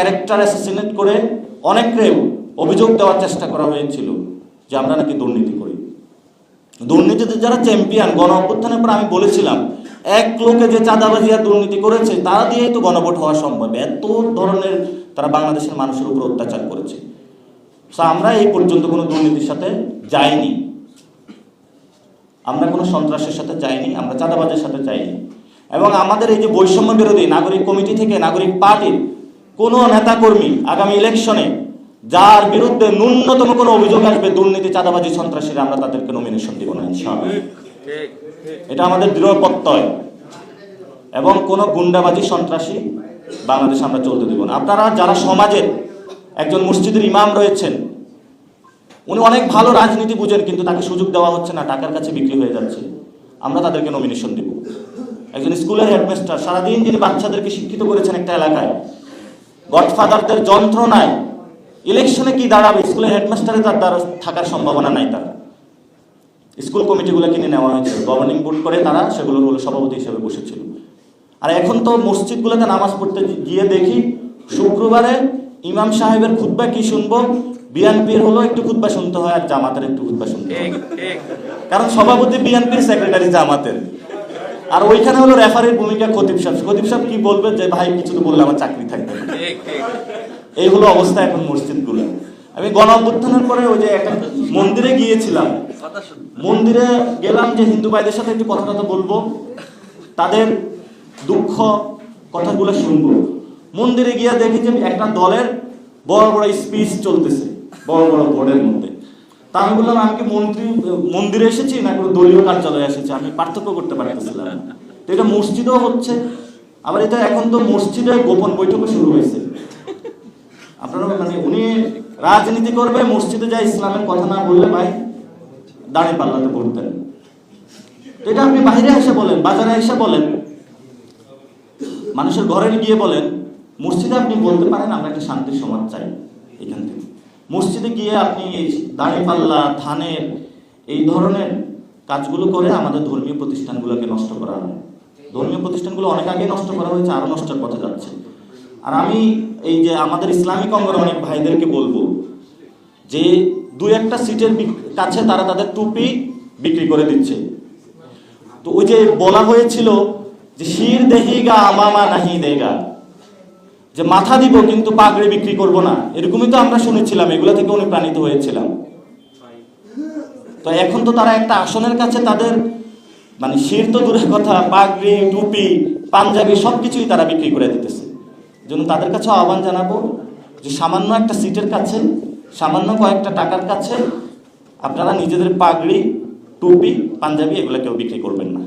Character assassinate করে অনেককে অভিযোগ দেওয়ার চেষ্টা করা হয়েছিল যে আমরা নাকি দুর্নীতি করি। দুর্নীতিতে যারা চ্যাম্পিয়ন গণ অভ্যুত্থানের পর আমি বলেছিলাম, এক লোকে যে চাঁদাবাজি আর দুর্নীতি করেছে তারা দিয়েই তো গণভোট হওয়া সম্ভব। এত ধরনের তারা বাংলাদেশের মানুষের উপর অত্যাচার করেছে। তো আমরা এই পর্যন্ত কোনো দুর্নীতির সাথে যাইনি। আমরা কোনো সন্ত্রাসের সাথে যাইনি, আমরা চাঁদাবাজের সাথে যাইনি। এবং আমাদের এই যে বৈষম্য বিরোধী নাগরিক কমিটি থেকে নাগরিক পার্টির কোনো নেতাকর্মী আগামী ইলেকশনে যার বিরুদ্ধে ন্যূনতম কোনো অভিযোগ আসবে দুর্নীতি চাঁদাবাজি সন্ত্রাসীরা আমরা তাদেরকে নমিনেশন দিব না এটা আমাদের দৃঢ় প্রত্যয়। এবং কোনো গুন্ডাবাজি সন্ত্রাসী বাংলাদেশে আমরা চলতে দেব না। আপনারা যারা সমাজের একজন মসজিদের ইমাম রয়েছেন উনি অনেক ভালো রাজনীতি বুঝেন কিন্তু তাকে সুযোগ দেওয়া হচ্ছে না টাকার কাছে বিক্রি হয়ে যাচ্ছে। আমরা তাদেরকে নমিনেশন দেব। একজন স্কুলের হেডমাস্টার সারাদিন যিনি বাচ্চাদেরকে শিক্ষিত করেছেন একটা এলাকায় গডফাদারদের যন্ত্রণায় ইলেকশনে কি দাঁড়াবে? স্কুলের হেডমাস্টারে তার দ্বারা থাকার সম্ভাবনা নাই তার। স্কুল কমিটিগুলো কিনে নেওয়া হয়েছে গভর্নিং বোর্ড করে তারা সেগুলো হলো সভাপতি হিসেবে বসেছিল। আর এখন তো মসজিদগুলোতে নামাজ পড়তে গিয়ে দেখি শুক্রবারে ইমাম সাহেবের খুতবা কি শুনব? বিএনপির হলো একটু খুতবা শুনতে হয় আর জামাতের একটু খুতবা শুনতে হয়। কারণ সভাপতি বিএনপির সেক্রেটারি জামাতের। আর ওইখানে হলো রেফারির ভূমিকা খতিব সাহেব। খতিব সাহেব কি বলবে? যে ভাই কিছু তো বললে আমার চাকরি থাকবে। এই হলো অবস্থা এখন মসজিদগুলো আমি গণ অভ্যুত্থানের পরে ওই যে একটা মন্দিরে গিয়েছিলাম। মন্দিরে গেলাম যে হিন্দু ভাইদের সাথে একটু কথা কথা বলব। তাদের দুঃখ কথাগুলো শুনব। মন্দিরে গিয়ে দেখি যে একটা দলের বড় বড় স্পিচ চলতেছে। বড় বড় বোর্ডের মধ্যে। তা আমি বললাম আমি কি মন্ত্রী, মন্দিরে এসেছি না কোনো দলীয় কার্যালয়ে এসেছি? আমি পার্থক্য করতে পারতেছিলাম। তো এটা মসজিদেও হচ্ছে, আবার এটা এখন তো মসজিদে গোপন বৈঠকও শুরু হয়েছে। আপনারা মানে উনি রাজনীতি করবে, মসজিদে যায় ইসলামের কথা না বললে ভাই দাঁড়িয়ে পাল্লাতে পড়তেন। তো এটা আপনি বাইরে এসে বলেন, বাজারে এসে বলেন, মানুষের ঘরে গিয়ে বলেন, মসজিদে আপনি বলতে পারেন আমরা একটা শান্তির সমাজ চাই এখান থেকে। মসজিদে গিয়ে আপনি এই দাঁড়িয়ে পাল্লা ধানের এই ধরনের কাজগুলো করে আমাদের ধর্মীয় প্রতিষ্ঠানগুলোকে নষ্ট করা হয়। ধর্মীয় প্রতিষ্ঠানগুলো অনেক আগে নষ্ট করা হয়েছে আরও নষ্টের পথে যাচ্ছে। আর আমি এই যে আমাদের ইসলামিক অঙ্গের অনেক ভাইদেরকে বলব, যে দু একটা সিটের কাছে তারা তাদের টুপি বিক্রি করে দিচ্ছে। তো ওই যে বলা হয়েছিল যে শির দেহিগা আমামা নাহি দেগা। যে মাথা দিব কিন্তু পাগড়ি বিক্রি করব না। এরকমই তো আমরা শুনেছিলাম, এগুলো থেকে অনুপ্রাণিত হয়েছিলাম। তো এখন তো তারা একটা আসনের কাছে তাদের মানে শির তো দূরের কথা, পাগড়ি, টুপি, পাঞ্জাবি সব কিছুই তারা বিক্রি করে দিতেছে। জন্য তাদের কাছে আহ্বান জানাব যে সামান্য একটা সিটের কাছে, সামান্য কয়েকটা টাকার কাছে আপনারা নিজেদের পাগড়ি, টুপি, পাঞ্জাবি এগুলো কেউ বিক্রি করবেন না।